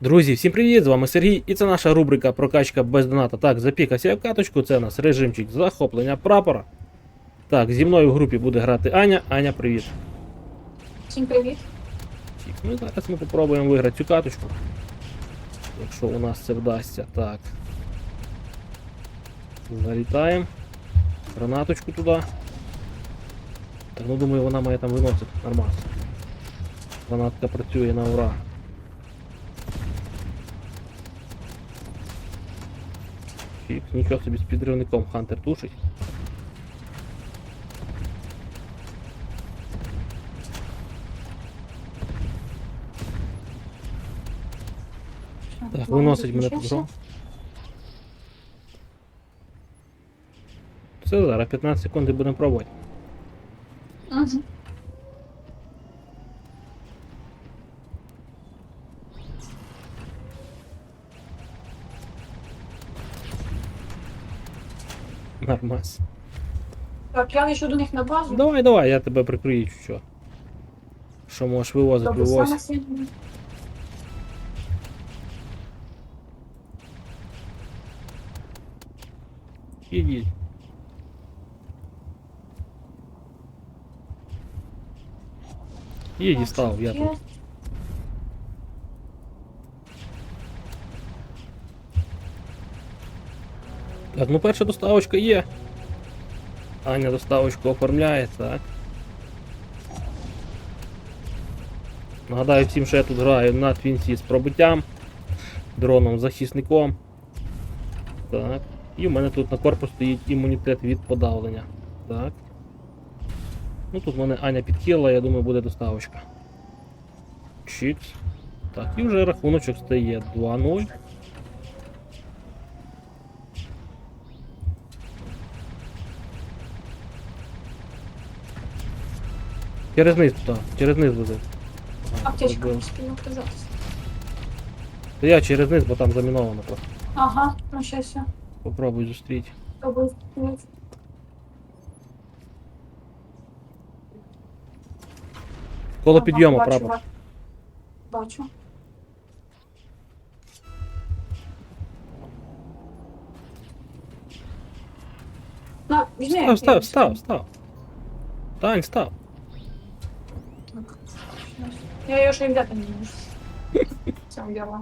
Друзі, всім привіт! З вами Сергій, і це наша рубрика Прокачка без доната. Так, запікався я в каточку, це у нас режимчик захоплення прапора. Так, зі мною в групі буде грати Аня. Аня, привіт. Всім привіт. Ну зараз ми попробуємо виграти цю каточку. Якщо у нас це вдасться. Так. Залітаємо. Гранаточку туди. Так, ну думаю, вона має там виносити нормально. Гранатка працює на ура. Фік, нічого собі з підривником Хантер тушить. Так, виносить мене тут гром. Все, зараз 15 секунд і будемо пробувати. Угу. Нормас. Так, я лечу до них на базу. Давай, давай, я тебе прикрию що. Що можеш вивозити, Добре, саме вивозь. сильно. Їдь, став, я тут. Так, ну перша доставочка є. Аня доставочку оформляє, так. Нагадаю всім, що я тут граю на твінці з пробиттям, дроном захисником. Так. І в мене тут на корпус стоїть імунітет від подавлення. Так. Ну тут в мене Аня підхила, я думаю, буде доставочка. Чікс. Так, і вже рахуночок стає 2-0. Через низ туди, через низ. Ага, Аптечка не спільно казатися. Та я через низ, бо там заміновано просто. Ага, ну ще все. Попробуй зустріти. Тобі Коло підйому, бачу, прапор. бачу. Бачу. На, візьми. Став, став, став, став. Тань, став. Щас. Я ще й взяти не можу. Це взяла.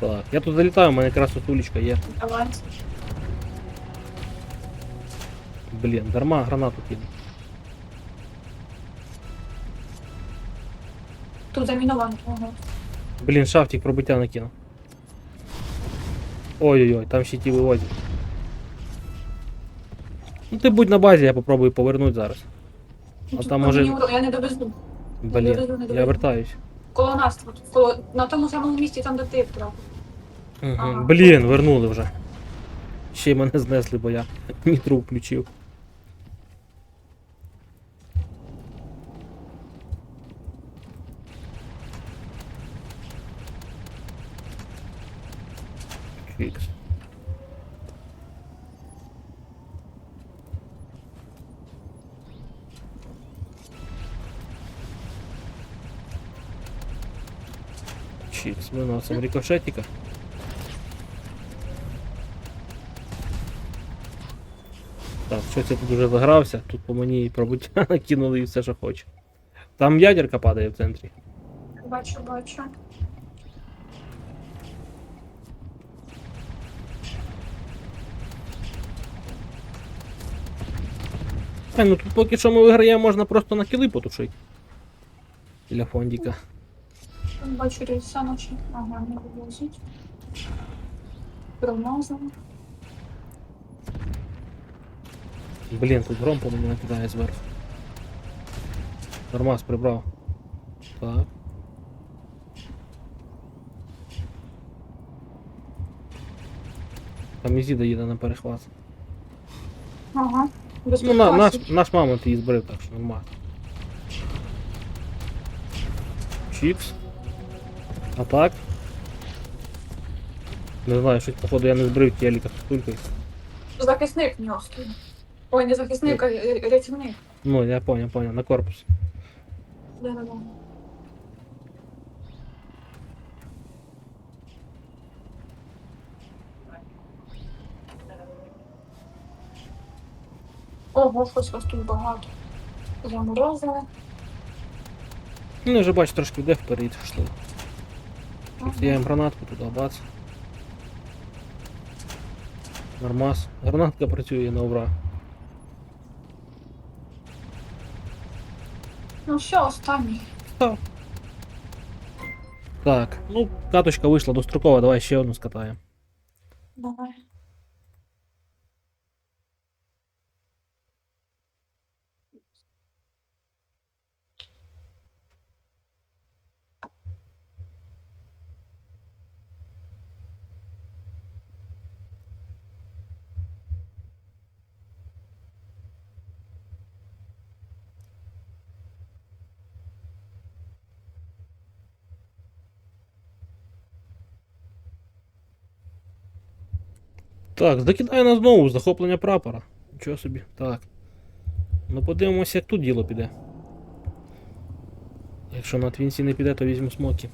Так, я тут залітаю, у мене якраз тут улічка є. Давай. Блін, дарма гранату кину. Тут заміновано. Ага. Блін, шафтик пробиття накинув. Ой-ой-ой, там ще ті вивозять. Ну ти будь на базі, я попробую повернути зараз. А там може- Я не довезу. Блін, я вертаюсь. Коло нас тут. Коло... На тому самому місці, там де ти вправ. Угу. Ага. Блін, вернули вже. Ще й мене знесли, бо я нітру включив. Фікс. Чикс, виносим рикошетика. Так, щось я тут уже загрався, тут по мені пробуття накинули і все, що хоче. Там ядерка падає в центрі. Бачу, бачу. Ай, ну тут поки що ми виграємо, можна просто на кіли потушити. Біля фондіка. Бачу рельса наші. Ага, не вивозить. Промазано. Блін, тут гром по мені накидає зверху. Нормас прибрав. Так. Там Ізіда їде на перехват. Ага. Без Ну, на, наш, наш мамонт її збрив, так що нормально. Чікс. А так? Не знаю, щось, походу, я не збрив тіліка з пулькою. Захисник в нього стоїть. Ой, не захисник, а рятівник. Ну, я понял, понял, на корпус. Да-да-да. Ого, щось вас тут багато. Заморозили. Ну, я вже бачу, трошки йде вперед, що. Ага. Я їм гранатку туди, бац. Нормас. Гранатка працює на ура. Ну все, останній. Так. Так, ну, каточка вийшла дострокова, давай ще одну скатаємо. Давай. Так, закидаю нас знову захоплення прапора. Нічого собі. Так. Ну подивимося, як тут діло піде. Якщо на твінсі не піде, то візьму смоки.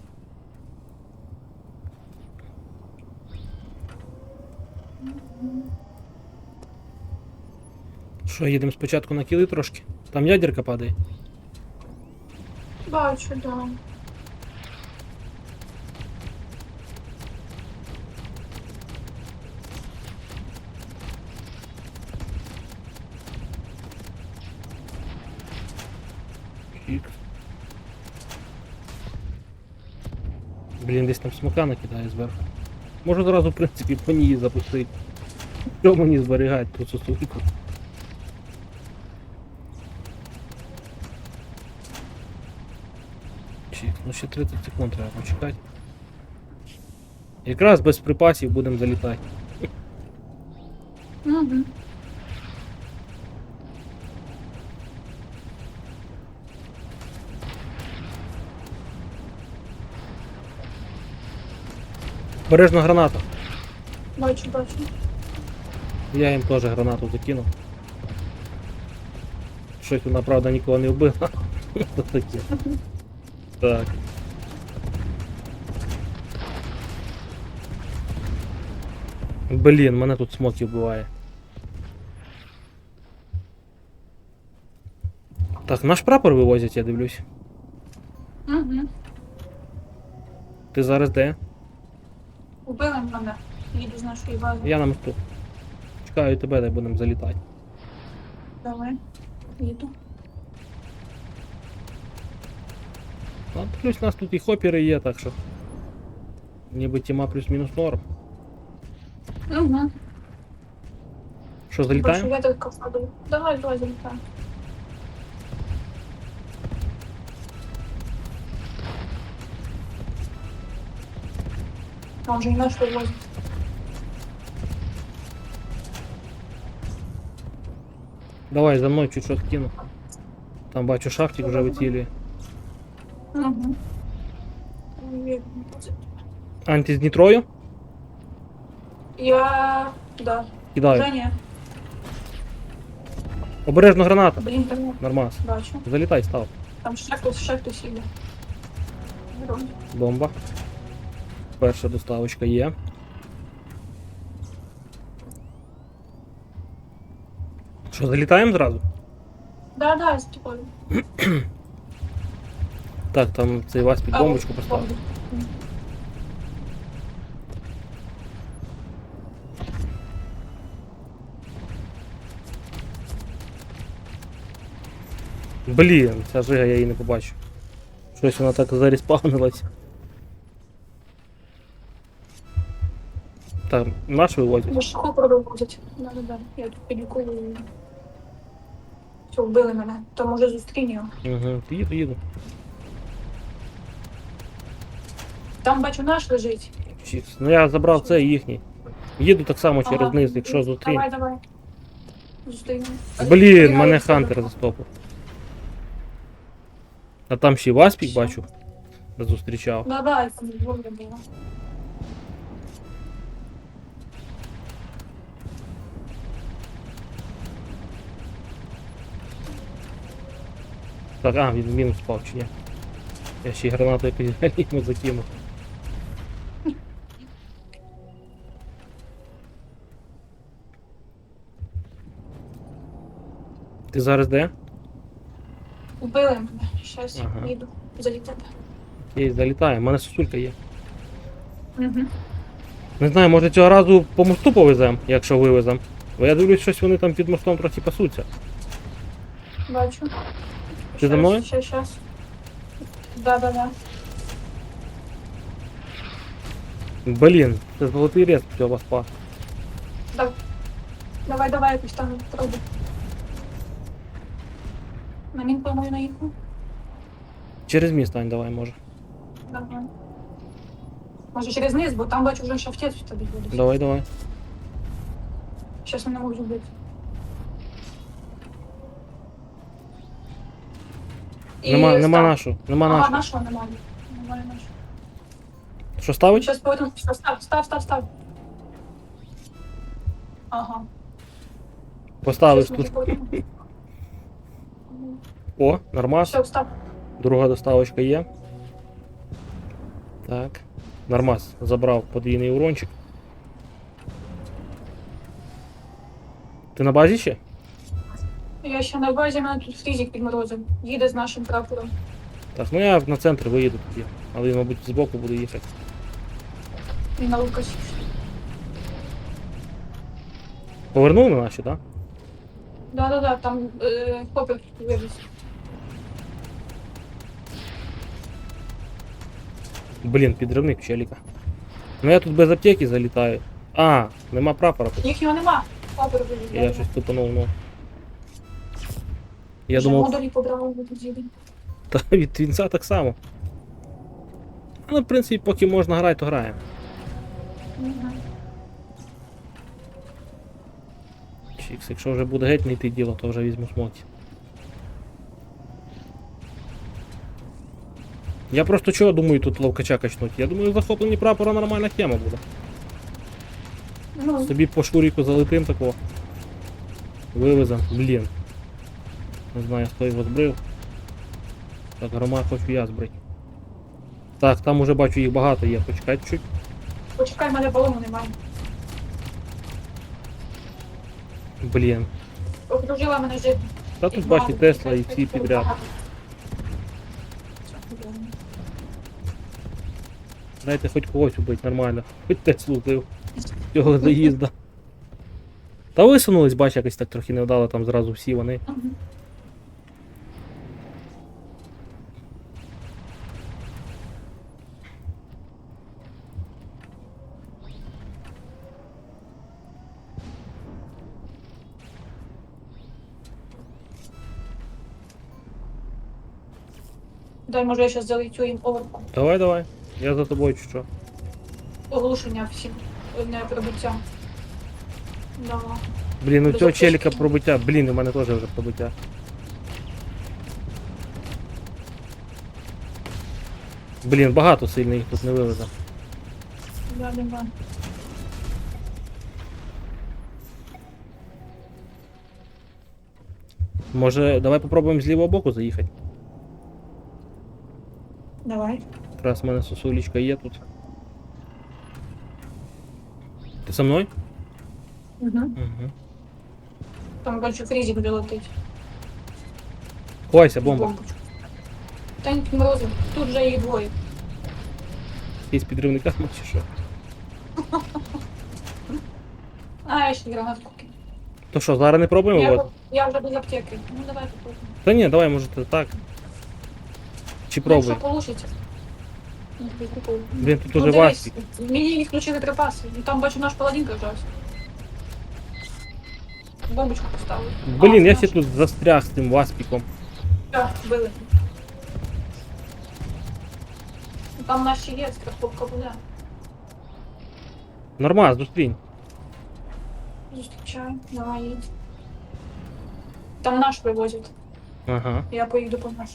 Що, їдемо спочатку на кіли трошки? Там ядерка падає. Бачу, да. Ікс. Блін, десь там смока накидає зверху. Можу зразу, в принципі, по ній запустити. Що мені зберігати ту сосульку? Чик, ну ще 30 секунд треба почекати. Якраз без припасів будемо залітати. Угу. Бережно граната. Бачу, бачу. Я їм теж гранату закинув. Щось вона, правда, нікого не вбила. Так. Блін, мене тут смоки вбиває. Так, наш прапор вивозять, я дивлюсь. Угу. Ти зараз де? Убили мене. Їду з нашої бази. Я на мосту. Чекаю тебе, де будемо залітати. Давай. Їду. А, плюс у нас тут і хопери є, так що. Ніби тіма плюс-мінус норм. Угу. Що, Бачу, залітаємо? я так. Давай, давай, залітай. Там вже і наш вивозить. Давай за мною чуть-чуть кину. Там бачу шахтик вже вицілює. Угу. Анті з нітрою? Я... Да. Кидаю. Вже ні. Обережно граната. Блін, там Нормас. бачу. Залітай, став. Там ще хтось, ще хтось іде. Вроді. Бомба. Перша доставочка є. Що, залітаємо зразу? Да, да, тобою. Так, там цей вас під бомбочку поставив. Блін, ця жига я її не побачу. Щось вона так заріспавнилась. Так, наш вивозять. Ви ж хопер вивозять. Да, да, да. Я тут підліковую. Все, вбили мене. То може зустрінь його. Угу, їду, їду. Там бачу наш лежить. Чікс. Ну я забрав це їхній. Їду так само через Ага. низ, якщо зустріну. Давай, давай. Зустрінемо. Блін, мене Хантер застопив. А там ще й Васпік бачу. Зустрічав. Да, да, там двоє було. Так, а, він мінус впав чи ні. Я ще й гранату якусь галіму закинув. Ти зараз де? Убили мене. Щас Ага. їду. Залітати. Окей, залітає, у мене сосулька є. Угу. Не знаю, може цього разу по мосту повеземо, якщо вивеземо. Бо я дивлюсь, щось вони там під мостом трохи пасуться. Бачу. Ти за мною? Щас, щас. Да, да, да. Блін, це золотий рез цього спа. Да. Давай, давай, якусь там пробуй. На мін, по-моєму, наїхав. Через міст, Ань, давай, може. Давай. Може через низ, бо там бачу вже шафтець в тобі буде. Давай, давай. Щас мене можуть бити. І Нема, нема став. нашу, нема Ага, нашу. нашого немає. Немає нашого. Що ставить? Щас поверну. Що, Став, став, став, став. Ага. Поставив Щас тут. О, нормас. Все, встав. Друга доставочка є. Так. Нормас забрав подвійний урончик. Ти на базі ще? Я ще на базі, мене тут фрізик підморозив. Їде з нашим прапором. Так, ну я на центр виїду тоді. Але він, мабуть, збоку буде їхати. І на Лукасі. Повернув на наші, так? Да-да-да, там е, хопер вивез. Блін, підривник челіка. Ну я тут без аптеки залітаю. А, нема прапора. тут. Їхнього нема. Хопер вивез. Я щось тупанув, ну. Я Вже думав, модулі побрали їде. та від твінця так само. Ну, в принципі, поки можна грати, то граємо. Мгм. Чікс, якщо вже буде геть не йти діло, то вже візьму смокі. Я просто чого думаю тут ловкача качнуть? Я думаю, захоплені прапора нормальна тема буде. Ну, Собі по шуріку залетим такого. Вивезем. Блін. Не знаю, хто його збрив. Так, грома хочу я збрити. Так, там уже бачу їх багато є. Почекай чуть. почекай, мене балону немає. Блін. Окружила мене жити. Та тут бачите Тесла і всі підряд. Дайте хоч когось убити нормально. Хоч Теслу вбив. Цього заїзда. Та висунулись, бач, якось так трохи невдало, там зразу всі вони. Дай, може, я зараз залетю їм оверку. Давай, давай. Я за тобою чи що. Оглушення всім. Одне пробиття. Да. Блін, у Без цього аптечки. челіка пробиття. Блін, у мене теж вже пробиття. Блін, багато сильно їх тут не вивезе. Да, да, да. Може, давай попробуємо з лівого боку заїхати. Давай. Якраз в мене сосулічка є тут. Ти со мною? Угу. Угу. Там бачу фрізик буде летить. Ховайся, бомба. Бомбочку. Та ні, морозив. Тут вже їх двоє. Якийсь підривника чи що? А, я ще гранатку кину. То що, зараз не пробуємо? Я, от? я вже без аптеки. Ну давай попробуємо. Та ні, давай, може ти так. Чи пробуй. Якщо получиться. Ну. Блін, тут Ну, уже васпік. Мені не включили припаси. Ну, Там бачу наш паладинка вжався. Бомбочку поставили. Блін, я ще тут застряг з цим васпіком. Так, били. Ну, Там наші є, страховка буде. Нормас, зустрінь. Зустрічаю, давай їдь. Там наш вивозять. Ага. Я поїду по нашу.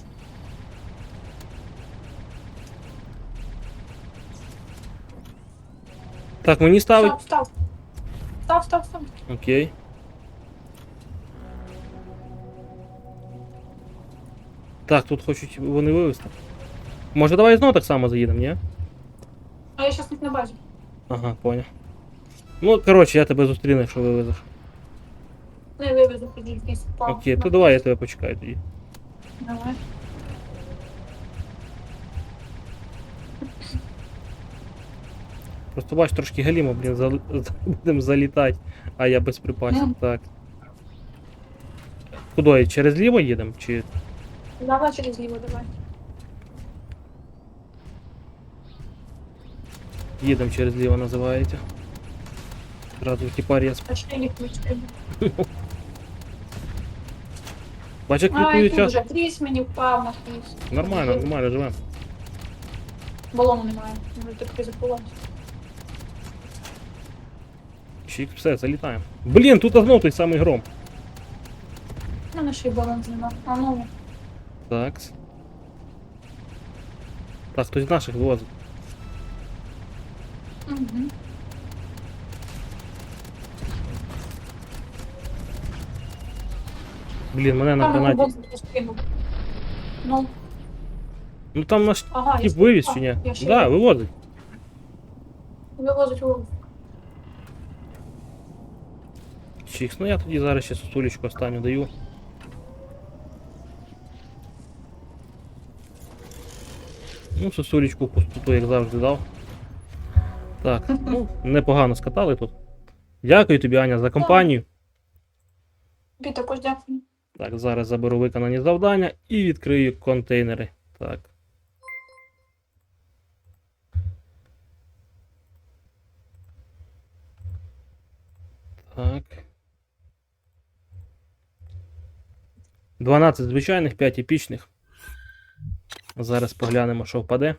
Так, мені ставить. Став, став. Став, став, став. Окей. Так, тут хочуть вони вивезти. Може давай знову так само заїдемо, ні? А я зараз не на базі. Ага, понял. Ну, коротше, я тебе зустріну, якщо вивезеш. Не вивезу тоді якийсь впав. Окей, то давай я тебе почекаю тоді. Давай. Просто бач, трошки галімо, блін, зал... будемо залітати, а я без припасів. Мгм. Так. Куди? Через ліво їдемо? Чи. Давай через ліво, давай. Їдемо через ліво називається. Зразу тіпар я Почти їх вички. Бач, як і тут час. вже тріс мені впав на тріс. Нормально, нормально, живемо. Балону немає. Може таки заховати. Чик, все, залітаємо. Блін, тут знов той самий гром. У мене ще й балон нема. А ну, Так. Так, хтось з наших вивозить. угу. Блін, мене на Там гранаті. роботу скинув. Ну, Ну там наш ага, тип вивіз чи ні? А, я ще Да, вивозить. Вивозить вивозить. Чікс, ну я тоді зараз ще сосулечку останню даю. Ну, сосулечку пустоту, як завжди дав. Так, ну, непогано скатали тут. Дякую тобі, Аня, за компанію. Тобі також дякую. Так, зараз заберу виконані завдання і відкрию контейнери. Так. Так. 12 звичайних, 5 епічних. Зараз поглянемо, що впаде.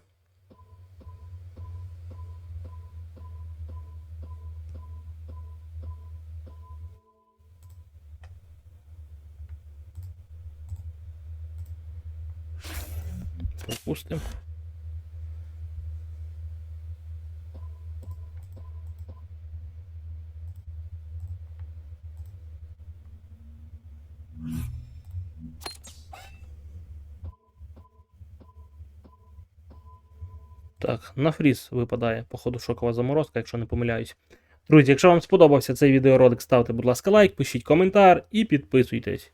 Пропустимо. Так, на фріз випадає, походу, шокова заморозка, якщо не помиляюсь. Друзі, якщо вам сподобався цей відеоролик, ставте, будь ласка, лайк, пишіть коментар і підписуйтесь.